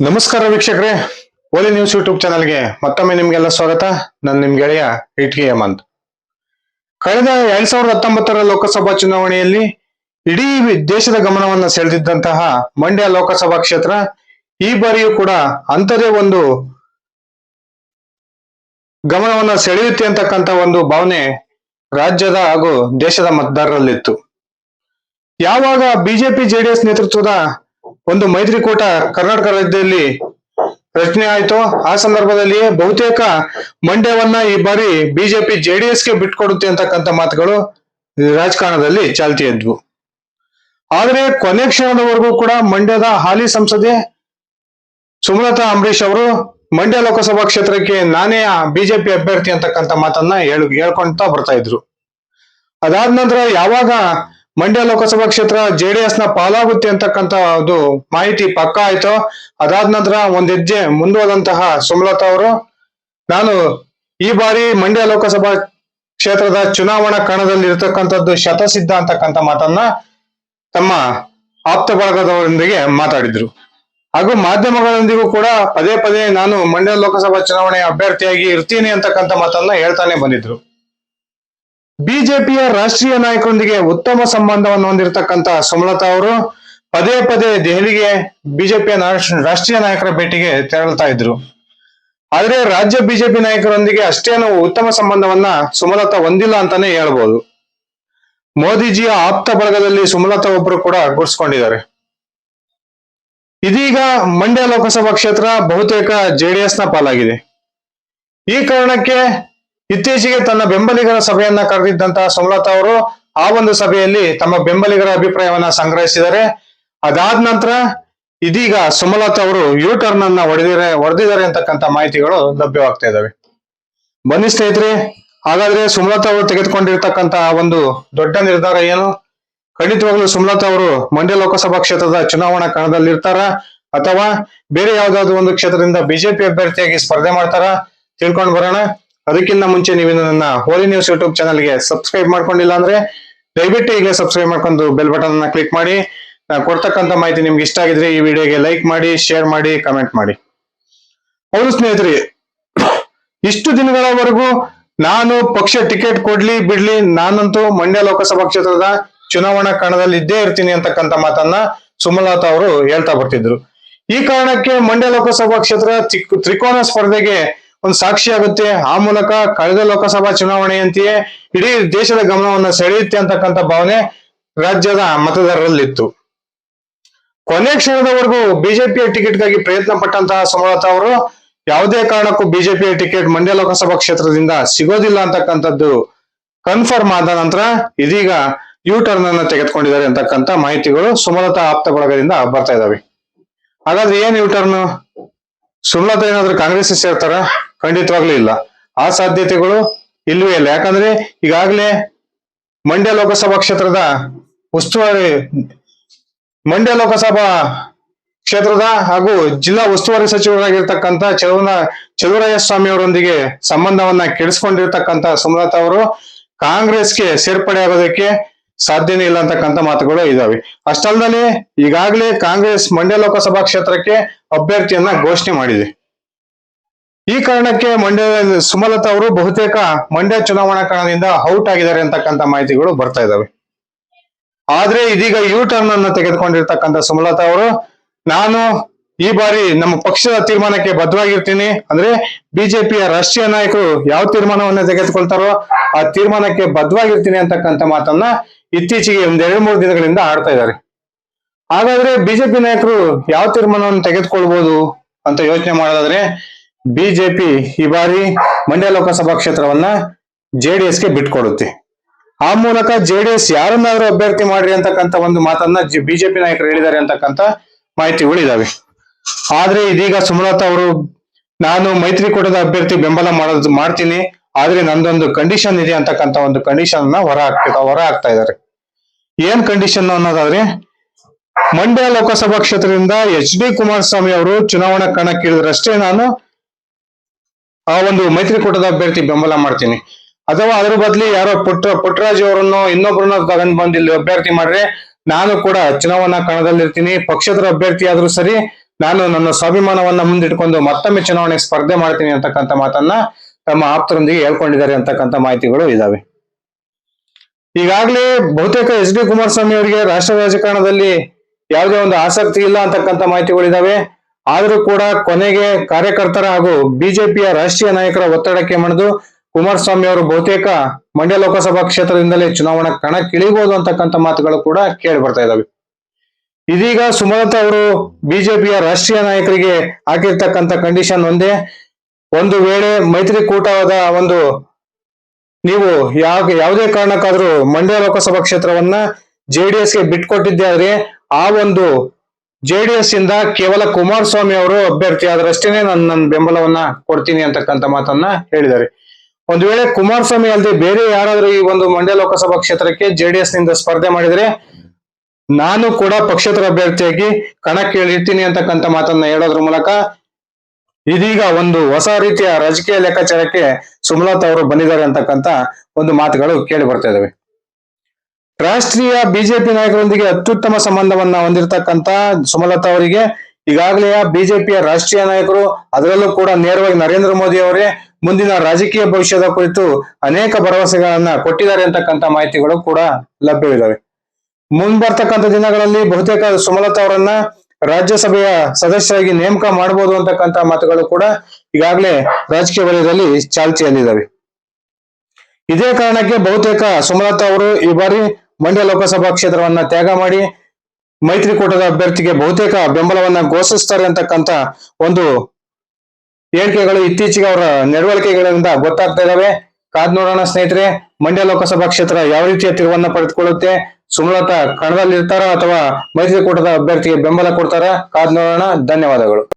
ನಮಸ್ಕಾರ ವೀಕ್ಷಕರೇ. ಓಲಿ news YouTube ಚಾನಲ್ಗೆ ಮತ್ತೊಮ್ಮೆ ನಿಮ್ಗೆಲ್ಲ ಸ್ವಾಗತ. ನಾನು ನಿಮ್ ಗೆಳೆಯ ಇಟ್ಕಿ ಹೇಮಂತ್. ಕಳೆದ ಎರಡ್ ಸಾವಿರದ ಹತ್ತೊಂಬತ್ತರ ಲೋಕಸಭಾ ಚುನಾವಣೆಯಲ್ಲಿ ಇಡೀ ದೇಶದ ಗಮನವನ್ನ ಸೆಳೆದಿದ್ದಂತಹ ಮಂಡ್ಯ ಲೋಕಸಭಾ ಕ್ಷೇತ್ರ ಈ ಬಾರಿಯೂ ಕೂಡ ಅಂತದೇ ಒಂದು ಗಮನವನ್ನ ಸೆಳೆಯುತ್ತೆ ಅಂತಕ್ಕಂತ ಒಂದು ಭಾವನೆ ರಾಜ್ಯದ ಹಾಗೂ ದೇಶದ ಮತದಾರರಲ್ಲಿತ್ತು. ಯಾವಾಗ ಬಿಜೆಪಿ, ಜೆಡಿಎಸ್ ನೇತೃತ್ವದ ಒಂದು ಮೈತ್ರಿಕೂಟ ಕರ್ನಾಟಕ ರಾಜ್ಯದಲ್ಲಿ ರಚನೆ ಆಯ್ತು. ಆ ಸಂದರ್ಭದಲ್ಲಿ ಬಹುತೇಕ ಮಂಡ್ಯವನ್ನ ಈ ಬಾರಿ ಬಿಜೆಪಿ ಜೆಡಿಎಸ್ಗೆ ಬಿಟ್ಕೊಡುತ್ತೆ ಅಂತಕ್ಕಂಥ ಮಾತುಗಳು ರಾಜಕಾರಣದಲ್ಲಿ ಚಾಲ್ತಿ ಆದರೆ ಕೊನೆ ಕ್ಷಣದವರೆಗೂ ಕೂಡ ಮಂಡ್ಯದ ಹಾಲಿ ಸಂಸದೆ ಸುಮಲತಾ ಅಂಬರೀಶ್ ಅವರು ಮಂಡ್ಯ ಲೋಕಸಭಾ ಕ್ಷೇತ್ರಕ್ಕೆ ನಾನೇ ಬಿಜೆಪಿ ಅಭ್ಯರ್ಥಿ ಅಂತಕ್ಕಂಥ ಮಾತನ್ನ ಹೇಳ್ ಹೇಳ್ಕೊಂತ ಬರ್ತಾ ಇದ್ರು. ಅದಾದ ನಂತರ ಯಾವಾಗ ಮಂಡ್ಯ ಲೋಕಸಭಾ ಕ್ಷೇತ್ರ ಜೆಡಿಎಸ್ನ ಪಾಲಾಗುತ್ತೆ ಅಂತಕ್ಕಂತ ಒಂದು ಮಾಹಿತಿ ಪಕ್ಕ ಆಯ್ತು. ಅದಾದ ನಂತರ ಒಂದ್ ಹೆಜ್ಜೆ ಮುಂದುವದಂತಹ ಸುಮಲತಾ ಅವರು, ನಾನು ಈ ಬಾರಿ ಮಂಡ್ಯ ಲೋಕಸಭಾ ಕ್ಷೇತ್ರದ ಚುನಾವಣಾ ಕಣದಲ್ಲಿ ಇರತಕ್ಕಂಥದ್ದು ಶತಸಿದ್ಧ ಅಂತಕ್ಕಂಥ ಮಾತನ್ನ ತಮ್ಮ ಆಪ್ತ ಬಳಗದವರೊಂದಿಗೆ ಮಾತಾಡಿದ್ರು. ಹಾಗೂ ಮಾಧ್ಯಮಗಳೊಂದಿಗೂ ಕೂಡ ಪದೇ ಪದೇ ನಾನು ಮಂಡ್ಯ ಲೋಕಸಭಾ ಚುನಾವಣೆ ಅಭ್ಯರ್ಥಿಯಾಗಿ ಇರ್ತೀನಿ ಅಂತಕ್ಕಂಥ ಮಾತನ್ನ ಹೇಳ್ತಾನೆ ಬಂದಿದ್ರು. ಬಿಜೆಪಿಯ ರಾಷ್ಟ್ರೀಯ ನಾಯಕರೊಂದಿಗೆ ಉತ್ತಮ ಸಂಬಂಧವನ್ನು ಹೊಂದಿರತಕ್ಕಂತ ಸುಮಲತಾ ಅವರು ಪದೇ ಪದೇ ದೆಹಲಿಗೆ ಬಿಜೆಪಿಯ ರಾಷ್ಟ್ರೀಯ ನಾಯಕರ ಭೇಟಿಗೆ ತೆರಳುತ್ತಾ ಇದ್ರು. ಆದರೆ ರಾಜ್ಯ ಬಿಜೆಪಿ ನಾಯಕರೊಂದಿಗೆ ಅಷ್ಟೇನು ಉತ್ತಮ ಸಂಬಂಧವನ್ನ ಸುಮಲತಾ ಹೊಂದಿಲ್ಲ ಅಂತಾನೆ ಹೇಳ್ಬೋದು. ಮೋದಿಜಿಯ ಆಪ್ತ ಬಳಗದಲ್ಲಿ ಸುಮಲತಾ ಒಬ್ಬರು ಕೂಡ ಗುರ್ಸ್ಕೊಂಡಿದ್ದಾರೆ ಇದೀಗ ಮಂಡ್ಯ ಲೋಕಸಭಾ ಕ್ಷೇತ್ರ ಬಹುತೇಕ ಜೆಡಿಎಸ್ನ ಪಾಲಾಗಿದೆ. ಈ ಕಾರಣಕ್ಕೆ ಇತ್ತೀಚೆಗೆ ತನ್ನ ಬೆಂಬಲಿಗರ ಸಭೆಯನ್ನ ಕರೆದಿದ್ದಂತಹ ಸುಮಲತಾ ಅವರು ಆ ಒಂದು ಸಭೆಯಲ್ಲಿ ತಮ್ಮ ಬೆಂಬಲಿಗರ ಅಭಿಪ್ರಾಯವನ್ನ ಸಂಗ್ರಹಿಸಿದ್ದಾರೆ. ಅದಾದ ನಂತರ ಇದೀಗ ಸುಮಲತಾ ಅವರು ಯೂ ಟರ್ನ್ ಅನ್ನ ಹೊಡೆದಿದ್ದಾರೆ ಹೊಡೆದಿದ್ದಾರೆ ಅಂತಕ್ಕಂಥ ಮಾಹಿತಿಗಳು ಲಭ್ಯವಾಗ್ತಾ ಇದ್ದಾವೆ. ಬನ್ನಿ ಸ್ನೇಹಿತರೆ, ಹಾಗಾದ್ರೆ ಸುಮಲತಾ ಅವರು ತೆಗೆದುಕೊಂಡಿರ್ತಕ್ಕಂತಹ ಒಂದು ದೊಡ್ಡ ನಿರ್ಧಾರ ಏನು? ಖಂಡಿತವಾಗ್ಲೂ ಸುಮಲತಾ ಅವರು ಮಂಡ್ಯ ಲೋಕಸಭಾ ಕ್ಷೇತ್ರದ ಚುನಾವಣಾ ಕಣದಲ್ಲಿರ್ತಾರ ಅಥವಾ ಬೇರೆ ಯಾವ್ದಾದ್ರು ಒಂದು ಕ್ಷೇತ್ರದಿಂದ ಬಿಜೆಪಿ ಅಭ್ಯರ್ಥಿಯಾಗಿ ಸ್ಪರ್ಧೆ ಮಾಡ್ತಾರ? ತಿಳ್ಕೊಂಡು ಬರೋಣ. ಅದಕ್ಕಿಂತ ಮುಂಚೆ ನೀವು ನನ್ನ ಹೋಲಿ ನ್ಯೂಸ್ ಯೂಟ್ಯೂಬ್ ಚಾನಲ್ಗೆ ಸಬ್ಸ್ಕ್ರೈಬ್ ಮಾಡ್ಕೊಂಡಿಲ್ಲ ಅಂದ್ರೆ ದಯವಿಟ್ಟು ಈಗಲೇ ಸಬ್ಸ್ಕ್ರೈಬ್ ಮಾಡ್ಕೊಂಡು ಬೆಲ್ ಬಟನ್ ಅನ್ನ ಕ್ಲಿಕ್ ಮಾಡಿ. ಕೊಡ್ತಕ್ಕಂಥ ಮಾಹಿತಿ ನಿಮ್ಗೆ ಇಷ್ಟ ಆಗಿದ್ರೆ ಈ ವಿಡಿಯೋಗೆ ಲೈಕ್ ಮಾಡಿ ಶೇರ್ ಮಾಡಿ ಕಮೆಂಟ್ ಮಾಡಿ. ಹೌದು ಸ್ನೇಹಿತರೆ, ಇಷ್ಟು ದಿನಗಳವರೆಗೂ ನಾನು ಪಕ್ಷ ಟಿಕೆಟ್ ಕೊಡ್ಲಿ ಬಿಡ್ಲಿ ನಾನಂತೂ ಮಂಡ್ಯ ಲೋಕಸಭಾ ಕ್ಷೇತ್ರದ ಚುನಾವಣಾ ಕಣದಲ್ಲಿ ಇದ್ದೇ ಇರ್ತೀನಿ ಅಂತಕ್ಕಂಥ ಮಾತನ್ನ ಸುಮಲತಾ ಅವರು ಹೇಳ್ತಾ ಬರ್ತಿದ್ರು. ಈ ಕಾರಣಕ್ಕೆ ಮಂಡ್ಯ ಲೋಕಸಭಾ ಕ್ಷೇತ್ರ ತ್ರಿಕೋನ ಸ್ಪರ್ಧೆಗೆ ಒಂದು ಸಾಕ್ಷಿ ಆಗುತ್ತೆ. ಆ ಮೂಲಕ ಕಳೆದ ಲೋಕಸಭಾ ಚುನಾವಣೆಯಂತೆಯೇ ಇಡೀ ದೇಶದ ಗಮನವನ್ನು ಸೆಳೆಯುತ್ತೆ ಅಂತಕ್ಕಂಥ ಭಾವನೆ ರಾಜ್ಯದ ಮತದಾರರಲ್ಲಿತ್ತು. ಕೊನೆ ಕ್ಷಣದವರೆಗೂ ಬಿಜೆಪಿಯ ಟಿಕೆಟ್ಗಾಗಿ ಪ್ರಯತ್ನ ಪಟ್ಟಂತಹ ಸುಮಲತಾ ಅವರು ಯಾವುದೇ ಕಾರಣಕ್ಕೂ ಬಿಜೆಪಿಯ ಟಿಕೆಟ್ ಮಂಡ್ಯ ಲೋಕಸಭಾ ಕ್ಷೇತ್ರದಿಂದ ಸಿಗೋದಿಲ್ಲ ಅಂತಕ್ಕಂಥದ್ದು ಕನ್ಫರ್ಮ್ ಆದ ನಂತರ ಇದೀಗ ಯೂ ಟರ್ನ್ ಅನ್ನು ತೆಗೆದುಕೊಂಡಿದ್ದಾರೆ ಅಂತಕ್ಕಂಥ ಮಾಹಿತಿಗಳು ಸುಮಲತಾ ಆಪ್ತ ಬಳಗದಿಂದ ಬರ್ತಾ ಇದಾವೆ. ಹಾಗಾದ್ರೆ ಏನ್ ಯೂ ಟರ್ನ್ ಸುಮಲತಾ ಏನಾದ್ರೂ ಕಾಂಗ್ರೆಸ್ ಸೇರ್ತಾರ? ಖಂಡಿತವಾಗ್ಲೂ ಇಲ್ಲ. ಆ ಸಾಧ್ಯತೆಗಳು ಇಲ್ವೇ ಇಲ್ಲ. ಯಾಕಂದ್ರೆ ಈಗಾಗಲೇ ಮಂಡ್ಯ ಲೋಕಸಭಾ ಕ್ಷೇತ್ರದ ಉಸ್ತುವಾರಿ, ಮಂಡ್ಯ ಲೋಕಸಭಾ ಕ್ಷೇತ್ರದ ಹಾಗೂ ಜಿಲ್ಲಾ ಉಸ್ತುವಾರಿ ಸಚಿವರಾಗಿರ್ತಕ್ಕಂಥ ಚಲುವನ, ಚಲುವರಾಯ ಸ್ವಾಮಿ ಅವರೊಂದಿಗೆ ಸಂಬಂಧವನ್ನ ಕೆಡಿಸ್ಕೊಂಡಿರ್ತಕ್ಕಂಥ ಸುಮಲತಾ ಅವರು ಕಾಂಗ್ರೆಸ್ಗೆ ಸೇರ್ಪಡೆ ಆಗೋದಕ್ಕೆ ಸಾಧ್ಯನೇ ಇಲ್ಲ ಅಂತಕ್ಕಂಥ ಮಾತುಗಳು ಇದಾವೆ. ಅಷ್ಟಲ್ದಲ್ಲಿ ಈಗಾಗಲೇ ಕಾಂಗ್ರೆಸ್ ಮಂಡ್ಯ ಲೋಕಸಭಾ ಕ್ಷೇತ್ರಕ್ಕೆ ಅಭ್ಯರ್ಥಿಯನ್ನ ಘೋಷಣೆ ಮಾಡಿದೆ. ಈ ಕಾರಣಕ್ಕೆ ಮಂಡ್ಯ ಸುಮಲತಾ ಅವರು ಬಹುತೇಕ ಮಂಡ್ಯ ಚುನಾವಣಾ ಕಾರಣದಿಂದ ಔಟ್ ಆಗಿದ್ದಾರೆ ಅಂತಕ್ಕಂಥ ಮಾಹಿತಿಗಳು ಬರ್ತಾ ಇದ್ದಾವೆ ಆದ್ರೆ ಇದೀಗ ಯು ಟರ್ನ್ ಅನ್ನು ತೆಗೆದುಕೊಂಡಿರ್ತಕ್ಕಂಥ ಸುಮಲತಾ ಅವರು, ನಾನು ಈ ಬಾರಿ ನಮ್ಮ ಪಕ್ಷದ ತೀರ್ಮಾನಕ್ಕೆ ಬದ್ಧವಾಗಿರ್ತೀನಿ. ಅಂದ್ರೆ ಬಿಜೆಪಿಯ ರಾಷ್ಟ್ರೀಯ ನಾಯಕರು ಯಾವ ತೀರ್ಮಾನವನ್ನ ತೆಗೆದುಕೊಳ್ತಾರೋ ಆ ತೀರ್ಮಾನಕ್ಕೆ ಬದ್ಧವಾಗಿರ್ತೀನಿ ಅಂತಕ್ಕಂಥ ಮಾತನ್ನ ಇತ್ತೀಚೆಗೆ ಒಂದೆರಡು ಮೂರು ದಿನಗಳಿಂದ ಆಡ್ತಾ ಇದ್ದಾರೆ. ಹಾಗಾದ್ರೆ ಬಿಜೆಪಿ ನಾಯಕರು ಯಾವ ತೀರ್ಮಾನವನ್ನು ತೆಗೆದುಕೊಳ್ಬಹುದು ಅಂತ ಯೋಚನೆ ಮಾಡೋದಾದ್ರೆ ಬಿಜೆಪಿ ಈ ಬಾರಿ ಮಂಡ್ಯ ಲೋಕಸಭಾ ಕ್ಷೇತ್ರವನ್ನ ಜೆಡಿಎಸ್ಗೆ ಬಿಟ್ಕೊಡುತ್ತೆ ಆ ಮೂಲಕ ಜೆಡಿಎಸ್ ಯಾರನ್ನಾದ್ರೂ ಅಭ್ಯರ್ಥಿ ಮಾಡ್ರಿ ಅಂತಕ್ಕಂಥ ಒಂದು ಮಾತನ್ನ ಬಿಜೆಪಿ ನಾಯಕರು ಹೇಳಿದ್ದಾರೆ ಅಂತಕ್ಕಂಥ ಮಾಹಿತಿಗಳು ಇದಾವೆ. ಆದ್ರೆ ಇದೀಗ ಸುಮಲತಾ ಅವರು, ನಾನು ಮೈತ್ರಿಕೂಟದ ಅಭ್ಯರ್ಥಿ ಬೆಂಬಲ ಮಾಡೋದು ಮಾಡ್ತೀನಿ, ಆದ್ರೆ ನಂದೊಂದು ಕಂಡೀಷನ್ ಇದೆ ಅಂತಕ್ಕಂಥ ಒಂದು ಕಂಡೀಷನ್ನ ಹೊರ ಹಾಕ್ತಾ ಹೊರ ಹಾಕ್ತಾ ಇದ್ದಾರೆ. ಏನ್ ಕಂಡೀಷನ್ ಅನ್ನೋದಾದ್ರೆ, ಮಂಡ್ಯ ಲೋಕಸಭಾ ಕ್ಷೇತ್ರದಿಂದ ಎಚ್ ಡಿ ಕುಮಾರಸ್ವಾಮಿ ಅವರು ಚುನಾವಣಾ ಕಣಕ್ಕಿಳಿದ್ರಷ್ಟೇ ನಾನು ಆ ಒಂದು ಮೈತ್ರಿಕೂಟದ ಅಭ್ಯರ್ಥಿ ಬೆಂಬಲ ಮಾಡ್ತೀನಿ. ಅಥವಾ ಅದ್ರ ಬದಲಿ ಯಾರೋ ಪುಟ್ಟ ಪುಟ್ಟರಾಜು ಅವರನ್ನು ಇನ್ನೊಬ್ಬರನ್ನ ತಗೊಂಡ್ ಬಂದು ಇಲ್ಲಿ ಅಭ್ಯರ್ಥಿ ಮಾಡ್ರೆ. ನಾನು ಕೂಡ ಚುನಾವಣಾ ಕಣದಲ್ಲಿರ್ತೀನಿ. ಪಕ್ಷದ ಅಭ್ಯರ್ಥಿ ಆದ್ರೂ ಸರಿ, ನಾನು ನನ್ನ ಸ್ವಾಭಿಮಾನವನ್ನ ಮುಂದಿಟ್ಕೊಂಡು ಮತ್ತೊಮ್ಮೆ ಚುನಾವಣೆಗೆ ಸ್ಪರ್ಧೆ ಮಾಡ್ತೀನಿ ಅಂತಕ್ಕಂಥ ಮಾತನ್ನ ತಮ್ಮ ಆಪ್ತರೊಂದಿಗೆ ಹೇಳ್ಕೊಂಡಿದ್ದಾರೆ ಅಂತಕ್ಕಂಥ ಮಾಹಿತಿಗಳು ಇದಾವೆ. ಈಗಾಗಲೇ ಬಹುತೇಕ ಎಚ್ ಡಿ ಕುಮಾರಸ್ವಾಮಿ ಅವರಿಗೆ ರಾಷ್ಟ್ರ ರಾಜಕಾರಣದಲ್ಲಿ ಯಾವುದೇ ಒಂದು ಆಸಕ್ತಿ ಇಲ್ಲ ಅಂತಕ್ಕಂಥ ಮಾಹಿತಿಗಳಿದಾವೆ ಆದರೂ ಕೂಡ ಕೊನೆಗೆ ಕಾರ್ಯಕರ್ತರ ಹಾಗೂ ಬಿಜೆಪಿಯ ರಾಷ್ಟ್ರೀಯ ನಾಯಕರ ಒತ್ತಡಕ್ಕೆ ಮಣಿದು ಕುಮಾರಸ್ವಾಮಿ ಅವರು ಬಹುತೇಕ ಮಂಡ್ಯ ಲೋಕಸಭಾ ಕ್ಷೇತ್ರದಿಂದಲೇ ಚುನಾವಣಾ ಕಣಕ್ಕಿಳಿಬಹುದು ಅಂತಕ್ಕಂಥ ಮಾತುಗಳು ಕೂಡ ಕೇಳಿ ಬರ್ತಾ ಇದ್ದಾವೆ ಇದೀಗ ಸುಮಲತಾ ಅವರು ಬಿಜೆಪಿಯ ರಾಷ್ಟ್ರೀಯ ನಾಯಕರಿಗೆ ಹಾಕಿರ್ತಕ್ಕಂಥ ಕಂಡೀಷನ್ ಒಂದೇ. ಒಂದು ವೇಳೆ ಮೈತ್ರಿಕೂಟದ ಒಂದು ನೀವು ಯಾವ ಯಾವುದೇ ಕಾರಣಕ್ಕಾದ್ರೂ ಮಂಡ್ಯ ಲೋಕಸಭಾ ಕ್ಷೇತ್ರವನ್ನ ಜೆಡಿಎಸ್ಗೆ ಬಿಟ್ಕೊಟ್ಟಿದ್ದೆ ಆದ್ರೆ ಆ ಒಂದು ಜೆಡಿಎಸ್ ಇಂದ ಕೇವಲ ಕುಮಾರಸ್ವಾಮಿ ಅವರು ಅಭ್ಯರ್ಥಿ ಆದ್ರಷ್ಟೇನೆ ನಾನು ನನ್ನ ಬೆಂಬಲವನ್ನ ಕೊಡ್ತೀನಿ ಅಂತಕ್ಕಂಥ ಮಾತನ್ನ ಹೇಳಿದ್ದಾರೆ. ಒಂದು ವೇಳೆ ಕುಮಾರಸ್ವಾಮಿ ಅಲ್ಲದೆ ಬೇರೆ ಯಾರಾದ್ರೂ ಈ ಒಂದು ಮಂಡ್ಯ ಲೋಕಸಭಾ ಕ್ಷೇತ್ರಕ್ಕೆ ಜೆಡಿಎಸ್ನಿಂದ ಸ್ಪರ್ಧೆ ಮಾಡಿದ್ರೆ ನಾನು ಕೂಡ ಪಕ್ಷೇತರ ಅಭ್ಯರ್ಥಿಯಾಗಿ ಕಣಕ್ಕೆ ಇಳಿತೀನಿ ಅಂತಕ್ಕಂಥ ಮಾತನ್ನ ಹೇಳೋದ್ರ ಮೂಲಕ ಇದೀಗ ಒಂದು ಹೊಸ ರೀತಿಯ ರಾಜಕೀಯ ಲೆಕ್ಕಾಚಾರಕ್ಕೆ ಸುಮಲತಾ ಅವರು ಬಂದಿದ್ದಾರೆ ಅಂತಕ್ಕಂಥ ಒಂದು ಮಾತುಗಳು ಕೇಳಿ ಬರ್ತಾ ಇದಾವೆ. ರಾಷ್ಟ್ರೀಯ ಬಿಜೆಪಿ ನಾಯಕರೊಂದಿಗೆ ಅತ್ಯುತ್ತಮ ಸಂಬಂಧವನ್ನ ಹೊಂದಿರತಕ್ಕಂತ ಸುಮಲತಾ ಅವರಿಗೆ ಈಗಾಗಲೇ ಬಿಜೆಪಿಯ ರಾಷ್ಟ್ರೀಯ ನಾಯಕರು, ಅದರಲ್ಲೂ ಕೂಡ ನೇರವಾಗಿ ನರೇಂದ್ರ ಮೋದಿ ಅವರೇ ಮುಂದಿನ ರಾಜಕೀಯ ಭವಿಷ್ಯದ ಕುರಿತು ಅನೇಕ ಭರವಸೆಗಳನ್ನ ಕೊಟ್ಟಿದ್ದಾರೆ ಅಂತಕ್ಕಂಥ ಮಾಹಿತಿಗಳು ಕೂಡ ಲಭ್ಯವಿದ್ದಾವೆ ಮುಂಬರ್ತಕ್ಕಂಥ ದಿನಗಳಲ್ಲಿ ಬಹುತೇಕ ಸುಮಲತಾ ಅವರನ್ನ ರಾಜ್ಯಸಭೆಯ ಸದಸ್ಯರಾಗಿ ನೇಮಕ ಮಾಡಬಹುದು ಅಂತಕ್ಕಂಥ ಮಾತುಗಳು ಕೂಡ ಈಗಾಗಲೇ ರಾಜಕೀಯ ವಲಯದಲ್ಲಿ ಚಾಲ್ತಿಯಲ್ಲಿದ್ದಾವೆ ಇದೇ ಕಾರಣಕ್ಕೆ ಬಹುತೇಕ ಸುಮಲತಾ ಅವರು ಈ ಬಾರಿ ಮಂಡ್ಯ ಲೋಕಸಭಾ ಕ್ಷೇತ್ರವನ್ನ ತ್ಯಾಗ ಮಾಡಿ ಮೈತ್ರಿಕೂಟದ ಅಭ್ಯರ್ಥಿಗೆ ಬಹುತೇಕ ಬೆಂಬಲವನ್ನ ಘೋಷಿಸ್ತಾರೆ ಅಂತಕ್ಕಂತ ಒಂದು ಹೇಳಿಕೆಗಳು ಇತ್ತೀಚೆಗೆ ಅವರ ನಡವಳಿಕೆಗಳಿಂದ ಗೊತ್ತಾಗ್ತಾ ಇದಾವೆ. ಕಾದ್ ನೋಡೋಣ ಸ್ನೇಹಿತರೆ, ಮಂಡ್ಯ ಲೋಕಸಭಾ ಕ್ಷೇತ್ರ ಯಾವ ರೀತಿಯ ತಿರುವನ್ನ ಪಡೆದುಕೊಳ್ಳುತ್ತೆ? ಸುಮಲತಾ ಕಣದಲ್ಲಿರ್ತಾರ ಅಥವಾ ಮೈತ್ರಿಕೂಟದ ಅಭ್ಯರ್ಥಿಗೆ ಬೆಂಬಲ ಕೊಡ್ತಾರ? ಕಾದ್ ನೋಡೋಣ, ಧನ್ಯವಾದಗಳು.